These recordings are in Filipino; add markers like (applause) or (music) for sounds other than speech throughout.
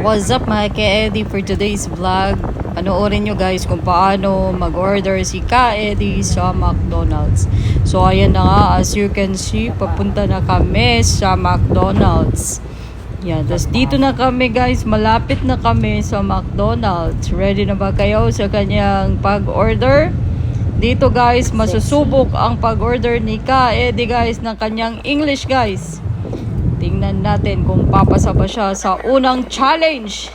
What's up mga ka-Eddie for today's vlog? Panoorin nyo guys kung paano mag-order si ka-Eddie sa McDonald's. So ayan na nga, as you can see, papunta na kami sa McDonald's. Yan, tapos dito na kami guys, malapit na kami sa McDonald's. Ready na ba kayo sa kanyang pag-order? Dito guys, masusubok ang pag-order ni ka-Eddie guys ng kanyang English guys. Tingnan natin kung papasa ba siya sa unang challenge.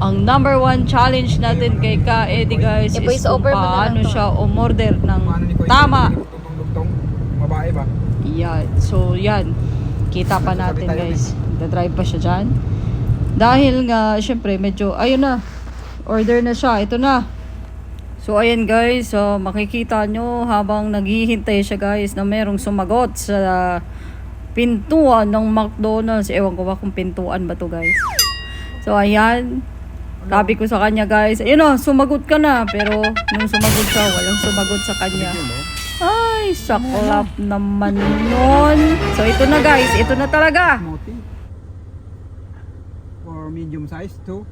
Ang number one challenge natin kay Ka Eddie guys is I-voice kung paano siya umorder ng tama. Babae ba? Yan. So, yan. Kita pa natin guys. Dadrive pa siya dyan. Dahil nga, syempre, medyo, ayun na. Order na siya. Ito na. So, ayan guys. So, makikita nyo habang naghihintay siya guys na merong sumagot sa pintuan ng McDonald's. Ewan ko ba kung pintuan ba to guys. So, ayan. Sabi ko sa kanya guys, ayun na, sumagot ka na. Pero, nung sumagot siya, walang sumagot sa kanya. Ay, saklap naman nun. So, ito na guys. Ito na talaga. Or medium size too.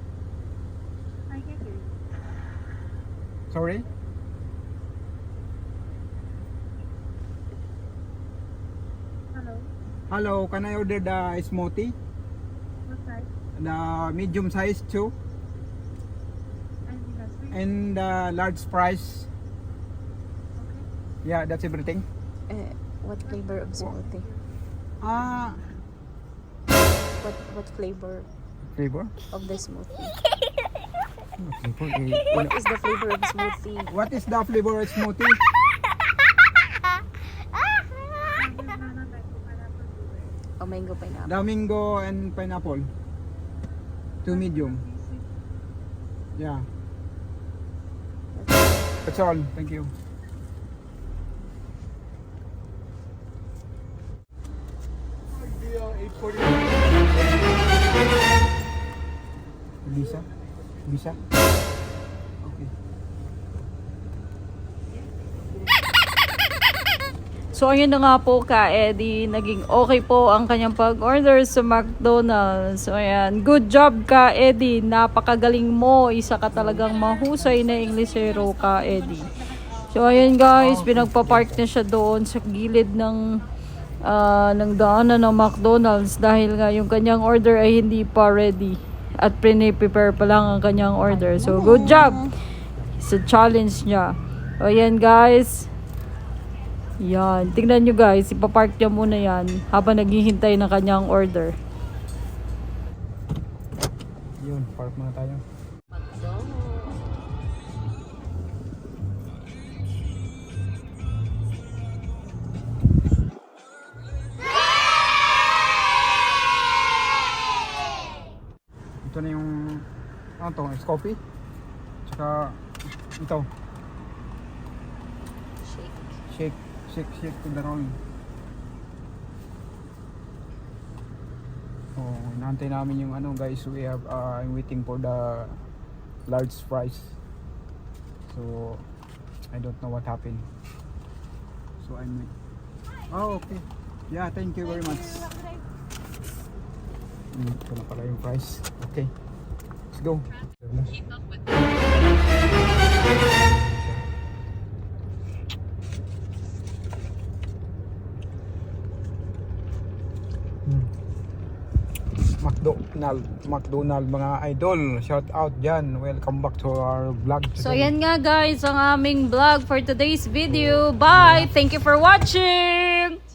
Sorry? Hello, Hello, can I order the smoothie? what size? The medium size too. And the large price. Okay. Yeah, that's everything. Eh, what flavor of smoothie? Ah, What what flavor flavor? of the smoothie? (laughs) What is the flavor of smoothie? What is the flavor of smoothie? Mango pineapple. Domingo and pineapple. Two medium. Yeah. That's all. Thank you. Visa? Visa? Okay. So, ayun na nga po ka, Eddie. Naging okay po ang kanyang pag-order sa McDonald's. So, ayan. Good job ka, Eddie. Napakagaling mo. Isa ka talagang mahusay na Englishero ka, Eddie. So, ayan guys. Pinagpapark na siya doon sa gilid ng ah, ng daanan ng McDonald's dahil nga yung kanyang order ay hindi pa ready at pre-prepare pa lang ang kanyang order. So, good job sa challenge niya. O, ayan guys. Yan. Tingnan nyo guys, ipapark niya muna yan habang naghihintay ng kanyang order. Yun, park muna tayo. Ito na yung ano to, is coffee. Tsaka ito, Shake. shake, shake, shake to the roll. Oh, inaantay namin yung ano guys, we have uh, I'm waiting for the large fries. So I don't know what happened. So I'm wait. Oh, okay. Yeah, thank you very much. Mm, ito na pala yung price. Okay. Let's go. Hmm. McDonald, McDonald mga idol. Shout out dyan. Welcome back to our vlog today. So yan nga guys, ang aming vlog for today's video. Bye! Thank you for watching!